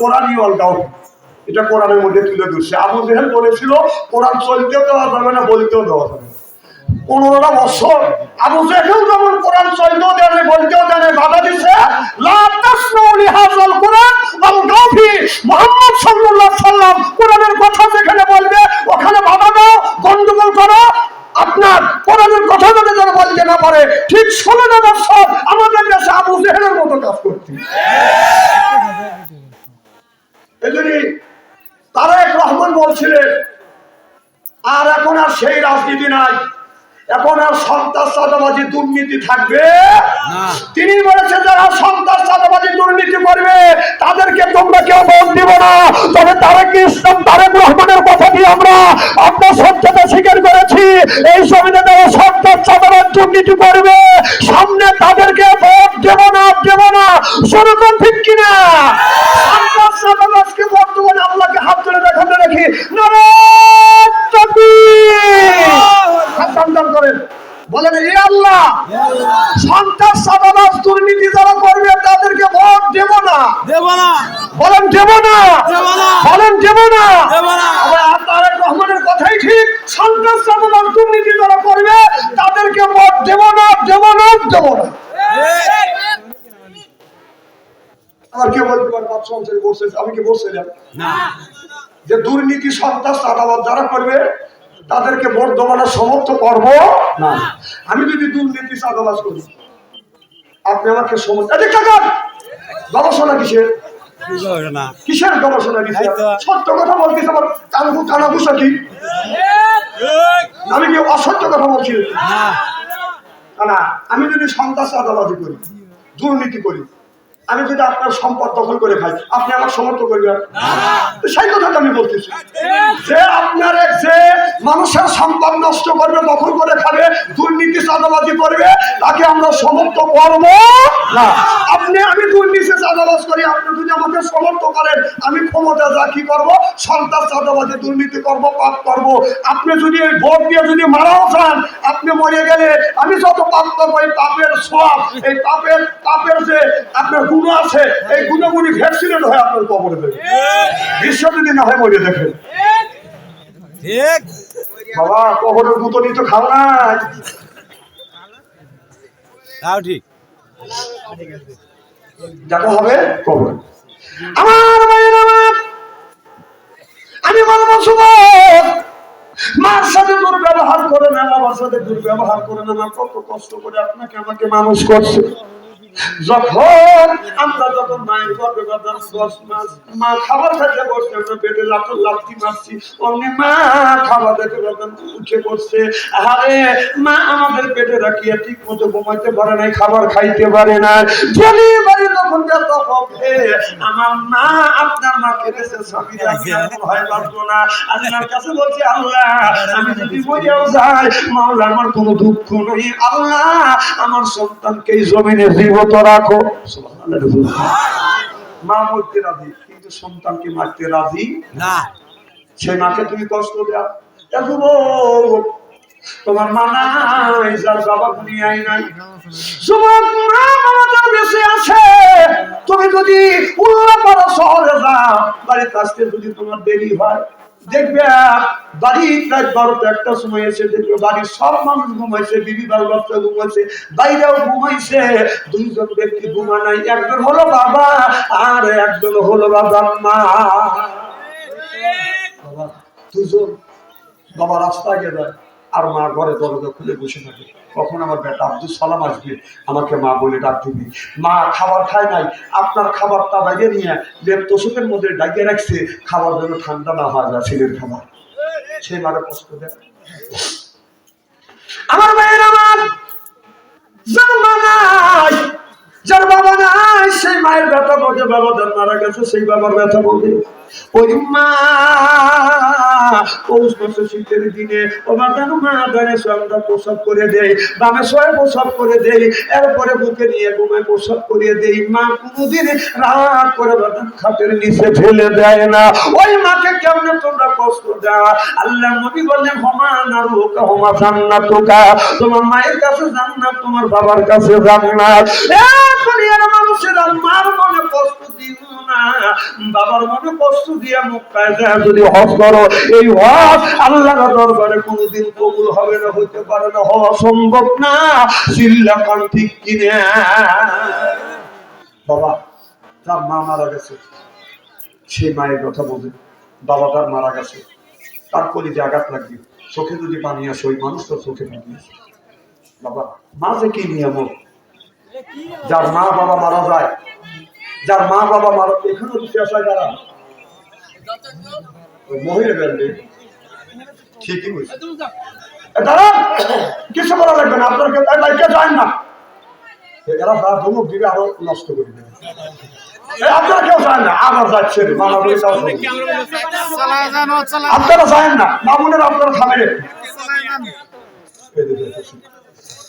কোরআনই অলটাও এটা কোরআনের মধ্যে তুলে ধরছে। আবু জেহেল বলেছিল, কোরআন চলতেও দেওয়া যাবে না, বলতেও দেওয়া যাবে না। পনেরোটা বছর আবু জেহেল যেমন কোরআন চলতেও দেয় না বলতেও দেয় না বাধা দিছে কোরআনের কথা যেখানে বলবে, ওখানে বাধা দাও, গন্ডগোল করো। আপনার কোরআনের কথা যদি যেন বলতে না পারে, ঠিক ষোলো বছর আমাদের দেশে আবু জেহেলের মতো কাজ করতে এজন্য তারেক রহমান বলছিলেন আর এখন আর সেই রাজনীতি নাই। এখন আর সন্ত্রাস চাঁদাবাজি দুর্নীতি থাকবে? তিনি বলেছেন যারা সন্ত্রাস চাঁদাবাজি দুর্নীতি করবে তাদেরকে তোমরা কেউ ভোট দিব না। তবে তারেক ইসলাম তারেক রহমানের কথা দিয়ে আমরা? আপনার সত্যতা স্বীকার করেছি এই সমিতি যারা সন্ত্রাস চাঁদাবাজ দুর্নীতি করবে। সামনে তাদেরকে ভোট দেব না দেব না। সেরকম ঠিক কিনা? সন্ত্রাস চাঁদাবাজকে বর্তমানে আল্লাহকে হাত ধরে দেখাতে রাখি। নারায়ণ তাকবীর হাত টান করেন বলেন এ আল্লাহ সন্ত্রাস চাঁদাবাজ দুর্নীতি যারা করবে তাদেরকে ভোট দেব না দেব না বলেন দেব না। বলেন দেব না। দেব তারেক রহমানের কথাই ঠিক। সন্ত্রাস চাঁদাবাজ দুর্নীতি যারা করবে? তাদেরকে ভোট দেব না দেব না দেব না। কে বলতে পারে বাচ্চা বসে আমি কি বসছিলাম না। যে দুর্নীতি সন্ত্রাস চাঁদাবাজ যারা করবে তাদেরকে ভোট দেওয়ানোর সমর্থ করব না। আমি যদি দুর্নীতি চাঁদাবাজ করি আপনি আমাকে সমর্থ গবেষণা কিসের? না। কিসের গবেষণা সত্য কথা বলতে আমার কানবু কানাবুসা কি? আমি কি অসত্য কথা বলছি? না। আমি যদি সন্ত্রাস চাঁদাবাজি করি দুর্নীতি করি আমি যদি আপনার সম্পদ দখল করে খাই আপনি আমার সমর্থন করবেন? সেই কথাটা আমি বলতেছি। যে আপনার এক যে সম্পদ নষ্ট করবে দখল করে খাবে দুর্নীতি চাঁদাবাজি করবে তাকে আমরা সমর্থ করব না। আপনি আমি দুর্নীতি চাঁদাবাজ করি আপনি যদি আমাকে সমর্থ করেন আমি ক্ষমতা যা কি করব? সন্ত্রাস চাঁদাবাজি দুর্নীতি করব পাপ করব। আপনি যদি এই ভোট দিয়ে যদি মারাও চান আপনি মরে গেলে আমি যত পাপ করব এই পাপের সব এই পাপের পাপের যে আপনার গুণ আছে এই গুণগুলি ভ্যাকসিনেট হয়ে আপনার কবরে দেবে। বিশ্ব যদি না হয় মরে দেখেন। ঠিক। বাবা তো খাও না। তাও ঠিক। দেখা হবে কবর আমার মায়ের আমার আমি বলব যুবক মার সাথে দুর্ব্যবহার করে না বাবার সাথে দুর্ব্যবহার করে না। কত কষ্ট করে আপনাকে আমাকে মানুষ করছে। যখন আমরা যখন মায়ের দশ মাস, মা খাবার বসছে, আমরা পেটে মারছি, অমনি মা খাবার উঠে বসছে। আরে মা আমাদের পেটে রাখিয়া ঠিক মতো ঘুমাইতে পারে নাই, খাবার খাইতে পারে না ডেলিভারি তখন ব্যথা হবে আমার মা, আপনার মা কেটেছে ভয় না। আল্লাহর কাছে বলছি, আল্লাহ, আমি যদি মরেও যাই, মাওলা, আমার কোনো দুঃখ নেই। আল্লাহ, আমার সন্তানকে এই জমিনে জীবত রাখো। মা মরতে রাজি কিন্তু সন্তানকে মারতে রাজি না। সেই মাকে তুমি কষ্ট দেয়া যুবক, তোমার মা নাই যার বাবা দুনিয়ায় নাই। বেঁচে আছে। তুমি যদি উল্লাপাড়া শহরে যাও বাড়িতে আসতে যদি তোমার দেরি হয় দেখবে বাড়ি প্রায় বারোটা একটা সময় এসে দেখবে বাড়ির সব মানুষ ঘুমাইছে বিবি বাল বাচ্চা ঘুমাইছে বাইরেও ঘুমাইছে। দুইজন ব্যক্তি ঘুমা নাই একজন হলো বাবা আর একজন হলো বাবা মা। বাবা দুজন বাবা রাস্তায় যায় আর মা ঘরে দরজা খুলে বসে থাকে। কখন আমার বেটা আব্দুল সালাম আসবে? আমাকে মা বলে ডাক দিবি। মা খাবার খায় নাই। আপনার খাবারটা বাইরে নিয়ে লেপ তোষকের মধ্যে ডাকিয়ে রাখছে। খাবার যেন ঠান্ডা না হয় না ছেলের খাবার। সে মারে কষ্ট দেয়। আমার মায়ের আমার নাই যার সেই মায়ের ব্যথা বলছে, বাবা, যার মারা গেছে, সেই বাবার ব্যথা বলবে ওই মা, পৌষ মাসে শীতের দিনে, ও মা প্রসব করে করে এরপরে বুকে নিয়ে করিয়ে মা রাগ করে খাটের নিচে ফেলে দেয় না। ওই মাকে কেমনে তোমরা কষ্ট আল্লাহ নবী বললেন, হমা না হমা জান্নাতুকা। তোমার মায়ের কাছে জান্নাত, তোমার বাবার কাছে জান্নাত। এ দুনিয়ার বাবার মনে কষ্ট দিয়ে মুখ যদি করো, এই আল্লাহর দরবারে কবুল হবে না, হইতে পারে না, হওয়া সম্ভব না। চিল্লা কান ঠিক কিনে? বাবা, তার মা মারা গেছে। সেই মায়ের কথা বলে বাবাটার মারা গেছে। তার কলিজে আঘাত লাগবে। চোখে যদি পানি আসে, ওই মানুষ তো চোখে পানি আসে। বাবা, মা যে কি নিয়ম যার মা বাবা মারা যায় যার মা বাবা মারা এখানেও দুটি আসায় যারা ওই মহিলা ব্যান্ডে ঠিকই বলছে। কিছু করা লাগবে না আপনার বাইকে যায় না। এরা ধমক দিবে আরও নষ্ট করে দেবে। আপনারা কেউ যায় না আবার যাচ্ছে। আপনারা যায় না মামুনের আপনারা থামেন।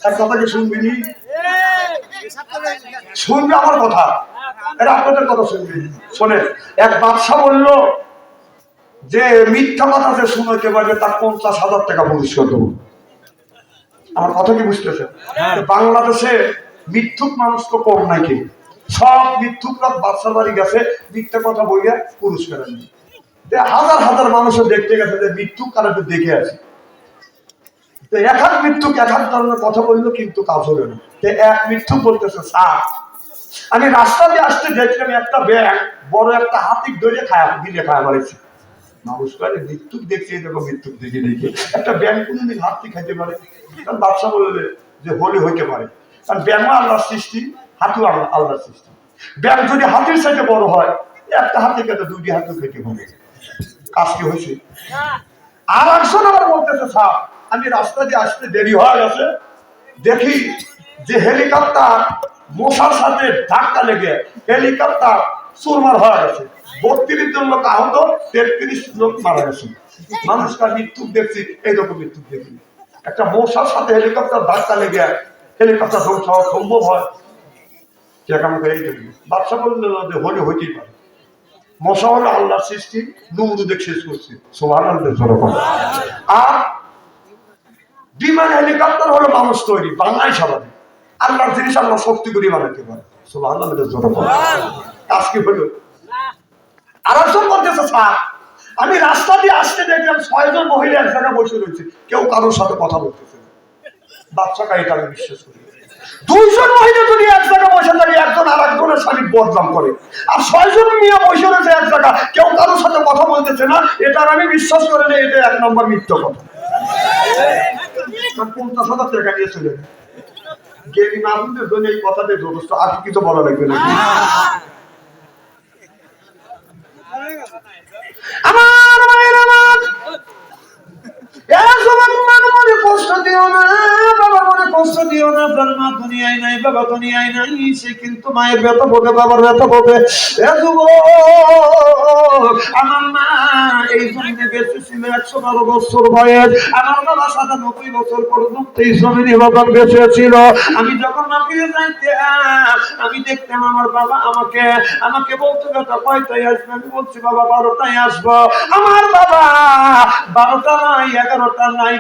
এক কথা কি? শুনবে আমার কথা। এটা আপনাদের কথা শুনবি। শোনে এক বাদশা বলল যে মিথ্যা কথা যে শুনাইতে পারবে তার পঞ্চাশ হাজার টাকা পুরস্কার দেবো আমার কথা কি বুঝতেছে হ্যাঁ। বাংলাদেশে মিথ্যুক মানুষ তো কম নাই কি সব মিথ্যুকরা বাদশার বাড়ি গেছে মিথ্যা কথা বইয়া পুরস্কার আনবে হাজার হাজার মানুষও দেখতে গেছে যে মৃত্যু কারও দেখে আছে। তো এক মৃত্যুক এক এক ধরনের কথা বলল কিন্তু কাজ হলো না। তো এক মৃত্যু বলতেছে স্যার আমি রাস্তা দিয়ে আসতে দেখলাম একটা ব্যাগ বড় একটা হাতি ধরে খায় দিলে খায় মারেছে। মানুষ করে মৃত্যুক দেখছে এরকম মৃত্যুক দেখে দেখে। একটা ব্যাং কোনোদিন হাতি খাইতে পারে। কারণ বাদশা বললে যে হলে হইতে পারে। কারণ ব্যাংও আল্লাহর সৃষ্টি হাতিও আল্লাহ আল্লাহর সৃষ্টি। ব্যাং যদি হাতির সাথে বড় হয় একটা হাতি খেতে দুটি হাতিও খেতে পারে কাজ কি হয়েছে? আর একজন আবার বলতেছে স্যার আমি রাস্তা দিয়ে আসতে দেরি হয়ে গেছে। দেখি যে হেলিকপ্টার মশার সাথে ধাক্কা লেগে হেলিকপ্টার চুরমার হয়ে গেছে। বত্রিশ জন লোক আহত, তেত্রিশ লোক মারা গেছে। মানুষকার মৃত্যু দেখছি, এইরকম মৃত্যু দেখি একটা মশার সাথে হেলিকপ্টার ধাক্কা লেগে হেলিকপ্টার ধ্বংস হওয়া সম্ভব হয়। কেমন করে এই দেখি বাদশা বলল হলে হইতেই পারে। মশা হলো আল্লাহর সৃষ্টি নুমরুদে শেষ করছে। সোহান আর বিমান হেলিকপ্টার হলো মানুষ তৈরি বাংলায় স্বাভাবিক আল্লাহর জিনিস আল্লাহ শক্তি করে বানাতে পারে। আজকে হলো বলতেছে স্যার আমি রাস্তা দিয়ে আসতে দেখলাম ছয়জন মহিলা এক জায়গায় বসে রয়েছে। কেউ কারোর সাথে কথা বলতেছে না। বাচ্চাকে এটা আমি বিশ্বাস করি। দুইজন মহিলা যদি এক জায়গায় বসে থাকে একজন আর একজনের স্বামী বদনাম করে। আর ছয়জন মেয়ে বসে রয়েছে এক জায়গা কেউ কারোর সাথে কথা বলতেছে না। এটা আমি বিশ্বাস করে নেই এটা এক নম্বর মিথ্য কথা। পঞ্চাশ হাজার টাকা নিয়ে চলে। গেলি মাহমুদের এই কথাতে যথেষ্ট আর কিছু বলা লাগবে না আমার এ সবার মার কষ্ট দিও না নাই, বাবা নাই কিন্তু মায়ের ব্যথা বাবার ব্যথা জমিনে বছর বাবা এই বেঁচে ছিল আমি যখন মাপিয়ে আমি দেখতাম আমার বাবা আমাকে আমাকে বলতো, বেটা, কয়টায় আসবে? আমি বলছি, বাবা বারোটায় আসব। আমার বাবা বারোটা নাই এগারোটা নাই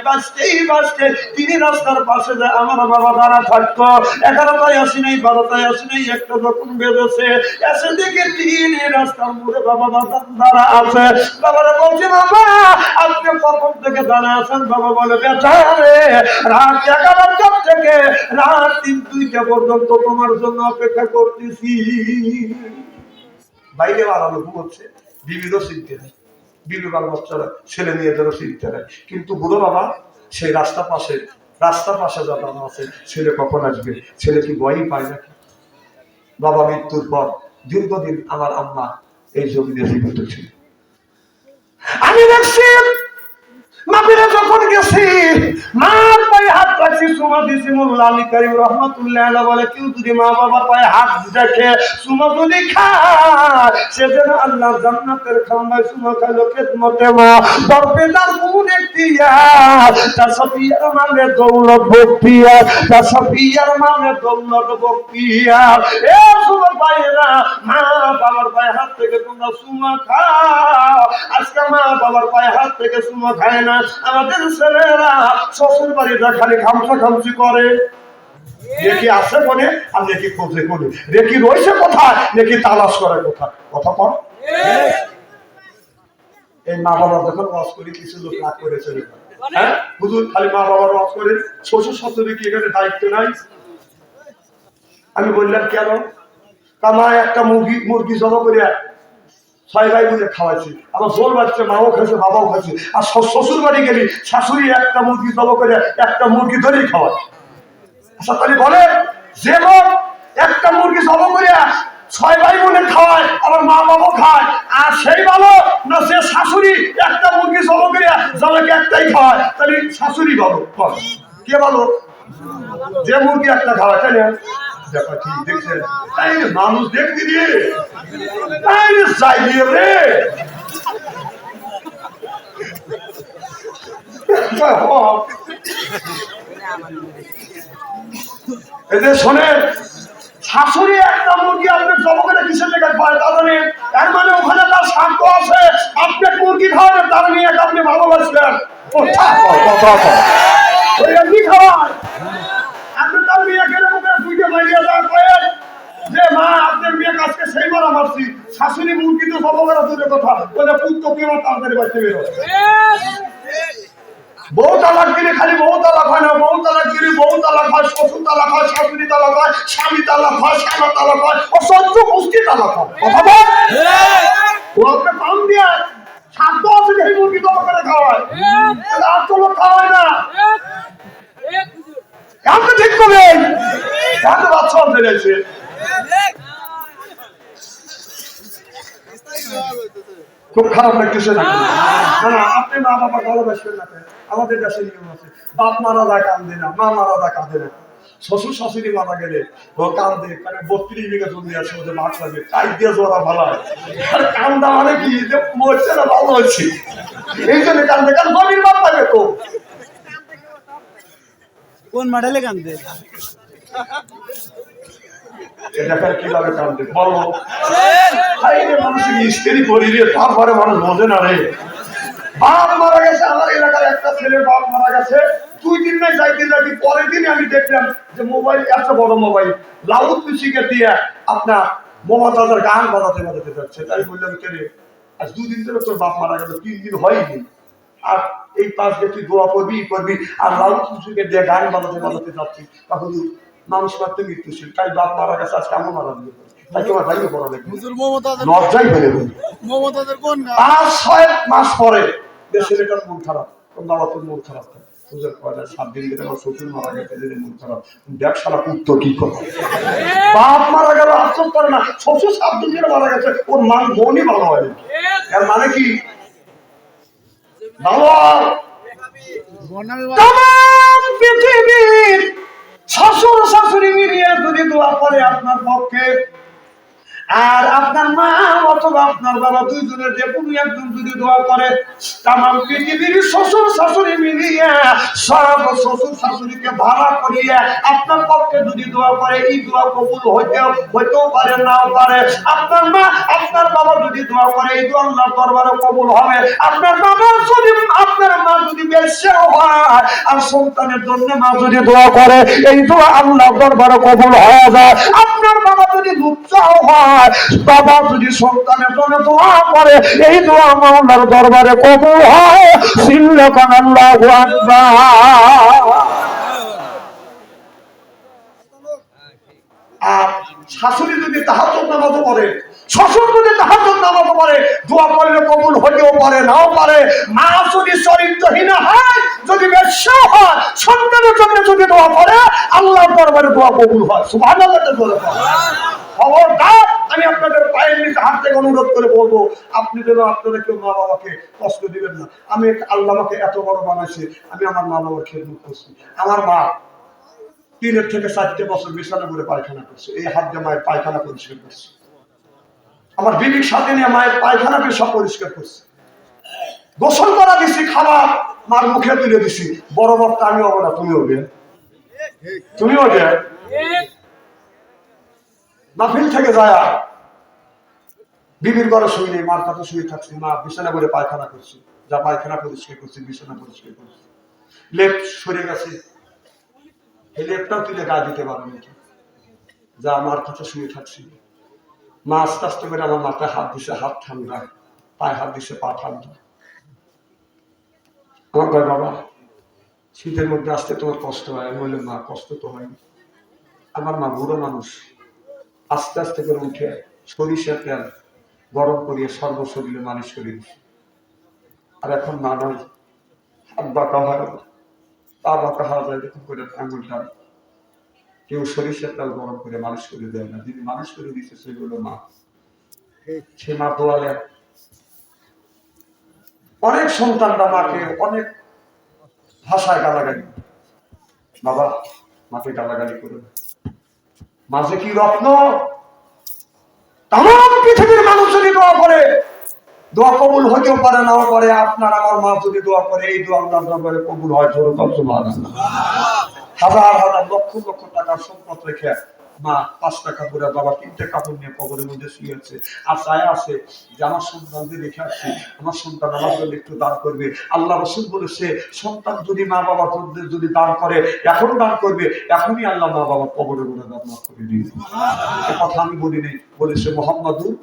বাজতে। তিনি রাস্তার পাশে আমার বাবা দাঁড়া থাকতো। এগারোটায় আসি নাই, বারোটায় আসি নাই, একটা যখন বেরোছে, এসে দেখে তিনি রাস্তার বাবা দাঁড়া আছে। বাবারা বলছে, বাবা কখন থেকে দাঁড়া আছেন। বাবা বলে রে, রাত এগারোটার থেকে, রাত তিন দুইটা পর্যন্ত তোমার জন্য অপেক্ষা করতেছি। বাইরে বাড়ানো ঘুমোচ্ছে বিবিধ নেই বিবি বাল বাচ্চারা ছেলে মেয়েদেরও চিনতে নেয় কিন্তু বুড়ো বাবা, সেই রাস্তা পাশে, রাস্তার পাশে যা বাবা আছে, ছেলে কখন আসবে? ছেলে কি ভয়ই পায় নাকি? বাবা মৃত্যুর পর দীর্ঘদিন আমার আম্মা এই জমিনে জীবিত ছিল। আমি দেখছি মাপিরে যখন গেছি, মার পায়ে হাত রাখছি, সুমা দিছি মোল্লা আলী করিম রহমতুল্লাহ আলাইহি বলে, কেউ যদি মা বাবার পায়ে হাত দেখে সুমা যদি খায়, সে যেন আল্লাহর জান্নাতের খাম্বায় সুমা খাইলো খেদমতে মা। বরপেদার কোন একটি তা সফিয়ার মানে দৌলত বক্তিয়ার তা সফিয়ার মানে দৌলত বক্তিয়ার এ সুমা পায়েরা মা বাবার পায়ে হাত থেকে তোমরা সুমা খাও। আজকে মা বাবার পায়ে হাত থেকে সুমা খায় না। আমাদের ছেলেরা শ্বশুর বাড়িটা খালি খামসা খামসি করে। নেকি আছে কোনে আর নেকি খোঁজে কোনে নেকি রয়েছে কোথায়? নেকি তালাশ করে কোথায়? কথা কর এই মা বাবার যখন ওয়াজ করি, কিছু লোক রাগ করে চলে হ্যাঁ? হুজুর, খালি মা বাবার ওয়াজ করে শ্বশুর শাশুড়ি কি এখানে দায়িত্ব নাই? আমি বললাম, কেন? কামা একটা মুরগি মুরগি জমা করে ছয় ভাই মিলে খাওয়াইছি। আমার জোর বাচ্চা, মাও খাইছে, বাবাও খাইছে। আর শ্বশুর বাড়ি গেলি, শাশুড়ি একটা মুরগি জমা করে একটা মুরগি ধরেই খাওয়ায়। আচ্ছা বলে, যে একটা মুরগি জমা করে ছয় ভাই বোনে খাওয়ায় আবার মা বাবাও খায়, আর সেই ভালো না সে শাশুড়ি একটা মুরগি জমা করে জমাকে একটাই খাওয়ায়। তাহলে শাশুড়ি ভালো, বল। কে ভালো? যে মুরগি একটা খাওয়ায়, তাই না? ঠিক দেখছেন মানুষ দেখতে দিয়ে তাই রে, শোনেন শাশুড়ি একটা মুরগি আপনি জমকের কিসের লেগে পায় তা জানেন এর মানে ওখানে তার স্বার্থ আছে আপনি মুরগি খাওয়াবেন তার নিয়ে আপনি ভালোবাসলেন ও থাক, থাক, থাক, থাক, থাক। ওই এমনি খাওয়ায় আপনি তার মেয়েকে মুখে দুইটা মারিয়ে দেওয়ার পরে যে মা আপনার মেয়ে কাজকে সেই মারা মারছি শাশুড়ি মুরগি তো জমকের দূরে কথা বলে পুত্র কেউ তাড়াতাড়ি বাঁচতে বেরো বউ তালাক দিলে খালি বউ তালাক হয় না বউ তালাক দিলে বউ তালাক হয় শ্বশুর তালাক হয় শাশুড়ি তালাক হয় স্বামী তালাক হয় স্বামী তালাক হয় অসহ্য কুস্তি তালাক হয়। কথা বল। ও আপনি পাম দিয়ে সাধ্য আছে যে মুরগি দমা করে খাওয়ায়। আর তো লোক খাওয়ায় না। আপনি ঠিক করবেন গেছে খুব খারাপ লাগতেছে না? আপনি মা বাবা ভালোবাসবেন না? আমাদের দেশে নিয়ম আছে বাপ মারা যায় কান্দে না মা মারা যায় কাঁদে না। শ্বশুর শাশুড়ি মারা গেলে কান্দে মানে বত্রিশ বিঘা জমি আছে ওদের মাছ লাগে কাই দিয়ে জোড়া ভালো আর কান্দা মানে কি? যে মরছে না ভালো হচ্ছে এই জন্য কান্দে কারণ জমির বাপ লাগে তো। কোন মডেলে কান্দে এটা কীভাবে কান্দে বলো। হাই মানুষের স্ত্রী করি রে তারপরে মানুষ বোঝে না রে। বাপ মারা গেছে আমার এলাকার একটা ছেলের বাপ মারা গেছে। দুই দিন নাই যাইতে যাইতে পরের দিন আমি দেখলাম যে মোবাইল এত বড় মোবাইল লাউড মিউজিকে দিয়ে আপনার মমতাজের গান বাজাতে বাজাতে যাচ্ছে। তাই বললাম কে রে আজ দুদিন ধরে তোর বাপ মারা গেল তিন দিন হয়নি। আর এই পাশ দিয়ে তুই দোয়া করবি ই করবি আর লাউড মিউজিকে দিয়ে গান বাজাতে বাজাতে যাচ্ছি তখন মানুষ মারতে মৃত্যুশীল। তাই বাপ মারা গেছে আজকে আমার মারা দিয়ে তাই তোমার ভাইও বড় লাগবে হুজুর মমতাজের লজ্জাই ফেলে মমতাজের কোন পাঁচ ছয় মাস পরে দেশের এটার মন খারাপ তোর বাবা তোর মন খারাপ। থাকে পুজোর পরে সাত দিন ধরে আমার শ্বশুর মারা গেছে এদের মন খারাপ। কি করে। বাপ মারা গেল, আশ্চর্য না। শ্বশুর সাত দিন ধরে মারা গেছে, ওর মান ভালো হয় এর মানে কি? পৃথিবীর শ্বশুর শাশুড়ি মিলিয়ে যদি দোয়া করে আপনার পক্ষে আর আপনার মা অথবা আপনার বাবা দুইজনের যে কোনো একজন যদি দোয়া করে তাম পৃথিবীর শ্বশুর শাশুড়ি মিলিয়ে সব শ্বশুর শাশুড়িকে ভাড়া করিয়ে আপনার পক্ষে যদি দোয়া করে, এই দোয়া কবুল হইতেও হইতেও পারে, নাও পারে। আপনার মা, আপনার বাবা যদি দোয়া করে, এই দোয়া আল্লাহ দরবারে কবুল হবে। আপনার বাবা যদি আপনার যদি বেশেও হয় আর সন্তানের জন্য মা যদি দোয়া করে, এই দোয়া আল্লাহ দরবারে কবুল হয়ে যায়। আপনার বাবা যদি হয়, বাবা যদি সন্তানের জন্য দোয়া করে, এই দোয়া দরবারে কবুল হয়। আল্লাহু আর শাশুড়ি যদি তাহার নামাজ পড়ে শ্বশুর তাহার নামাজ পড়ে, দোয়া করলে কবুল পারে, নাও পারে। মা যদি চরিত্রহীন হয়, যদি হয়, সন্তানের জন্য যদি দোয়া করে দোয়া কবুল হয়। সুবহানাল্লাহ বলে খবরদার, আমি আপনাদের পায়ের নিচে হাত থেকে অনুরোধ করে বলব, আপনি যেন আপনারা কেউ মা বাবাকে কষ্ট দিবেন না। আমি আল্লাহ আমাকে এত বড় বানাইছে, আমি আমার মা বাবার খেদমত করছি। আমার মা তিনের থেকে চারটে বছর বিছানা করে পায়খানা করছে। এই হাত মায়ের পায়খানা পরিষ্কার করছে। আমার বিবির সাথে নিয়ে মায়ের পায়খানা সব পরিষ্কার করছে। গোসল করা দিছি, খাবার মার মুখে তুলে দিছি। বড় বড়টা আমি হব না তুমি হবে। তুমি হবে? মাহফিল থেকে যায় বিবির ঘরে শুই নেই, মার কাছে শুয়ে থাকছি। মা বিছানা করে পায়খানা করছি। যা পায়খানা পরিষ্কার করছি, বিছানা পরিষ্কার করছি। লেপ সরে গেছে। এই লেপটাও তুলে গা দিতে পারবে যা আমার কথা শুয়ে থাকছি। মা আস্তে আস্তে করে আমার মাথায় হাত দিছে, হাত ঠান্ডা, পায়ে হাত দিছে, পা ঠান্ডা। আমার কয়, বাবা, শীতের মধ্যে আসতে তোমার কষ্ট হয়? আমি বললাম, মা, কষ্ট তো হয়নি। আমার মা বুড়ো মানুষ। আস্তে আস্তে করে উঠে সরিষার তেল গরম করিয়ে সর্বশরীরে মালিশ করে দিচ্ছে আর এখন মা নয় হাত বাঁকা হয় পা বাঁকা হওয়া যায় এরকম করে আঙুলটা কেউ সরিষার তেল গরম করে মালিশ করে দেয় না। যিনি মালিশ করে দিচ্ছে সেগুলো মা। সে মা দোয়ালে। অনেক সন্তানরা মাকে অনেক ভাষায় গালাগালি। বাবা মাকে গালাগালি করে। মাঝে কি রত্ন? তাম পৃথিবীর মানুষ যদি দোয়া করে দোয়া কবুল হতেও পারে নাও পারে আপনার আমার মা যদি দোয়া করে এই দোয়া আল্লাহ কবুল হয়। জোর কম সুবহানাল্লাহ। হাজার হাজার লক্ষ লক্ষ টাকার সম্পদ রেখে মা পাঁচ টাকা করে, বাবা তিনটে কাপড় নিয়ে কবরের মধ্যে শুয়ে আছে আর চায় আছে যে আমার সন্তানদের রেখে আসছি, আমার সন্তান আমার জন্য একটু দান করবে আল্লাহ রসুল বলেছে সন্তান যদি মা বাবা তোদের যদি দান করে এখন দান করবে, এখনই আল্লাহ মা বাবা কবরের মধ্যে দান করে দিয়ে দিবে। এ কথা আমি বলি নেই বলেছে মোহাম্মদুর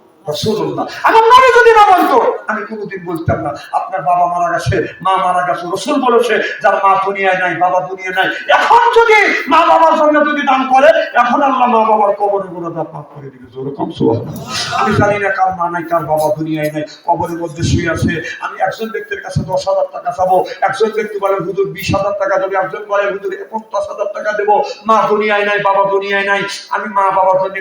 আমি জানি না কার মা নাই, কার বাবা দুনিয়ায় নাই, কবরের মধ্যে শুয়ে আছে। আমি একজন ব্যক্তির কাছে দশ হাজার টাকা চাবো। একজন ব্যক্তি বলে, হুজুর, বিশ হাজার টাকা দেবে। একজন বলে, হুজুর পঞ্চাশ হাজার টাকা দেবো। মা দুনিয়ায় নাই, বাবা দুনিয়ায় নাই। আমি মা বাবার জন্য